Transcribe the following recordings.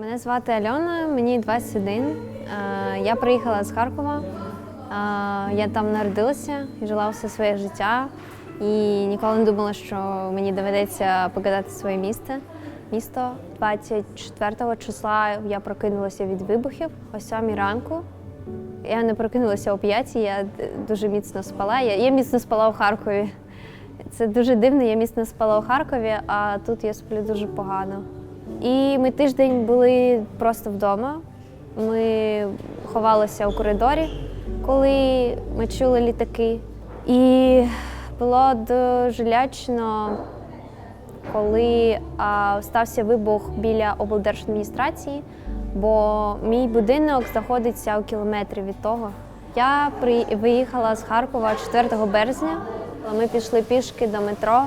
Мене звати Альона, мені 21. Е, Я приїхала з Харкова. Е, Я там народилася і жила все своє життя. І ніколи не думала, що мені доведеться покидати своє місто. Місто 24 числа я прокинулася від вибухів о 7 ранку. Я не прокинулася о 5, я дуже міцно спала. Я, я міцно спала у Харкові. Це дуже дивно, я міцно спала у Харкові, а тут я сплю дуже погано. І ми тиждень були просто вдома. Ми ховалися у коридорі, коли ми чули літаки. І було дуже лячно, коли а, стався вибух біля облдержадміністрації, бо мій будинок знаходиться у кілометрі від того. Я при... виїхала з Харкова 4 березня. Ми пішли пішки до метро.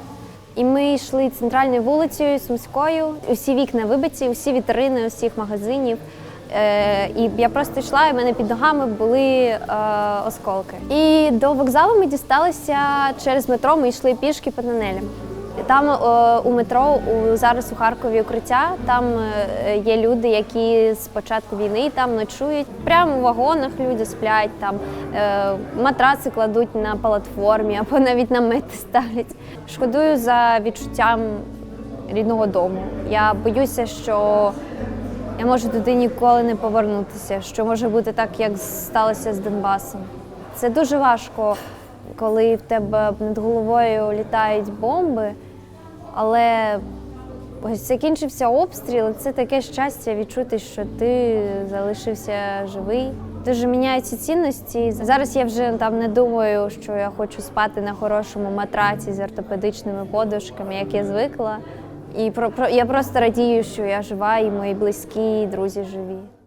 І ми йшли центральною вулицею Сумською. Усі вікна вибиті, усі вітрини усіх магазинів. Е, і я просто йшла, і в мене під ногами були е, осколки. І до вокзалу ми дісталися через метро. Ми йшли пішки по тунелям. Там е, у метро у зараз у Харкові укриття. Там е, є люди, які з початку війни там ночують. Прямо у вагонах люди сплять, там е, матраци кладуть на платформі або навіть намети ставлять. Шкодую за відчуттям рідного дому. Я боюся, що я можу туди ніколи не повернутися, що може бути так, як сталося з Донбасом. Це дуже важко, коли в тебе над головою літають бомби, але ось закінчився обстріл. Це таке щастя відчути, що ти залишився живий. Дуже міняються цінності. Зараз я вже там не думаю, що я хочу спати на хорошому матраці з ортопедичними подушками, як я звикла. І про, про я просто радію, що я жива, і мої близькі і друзі живі.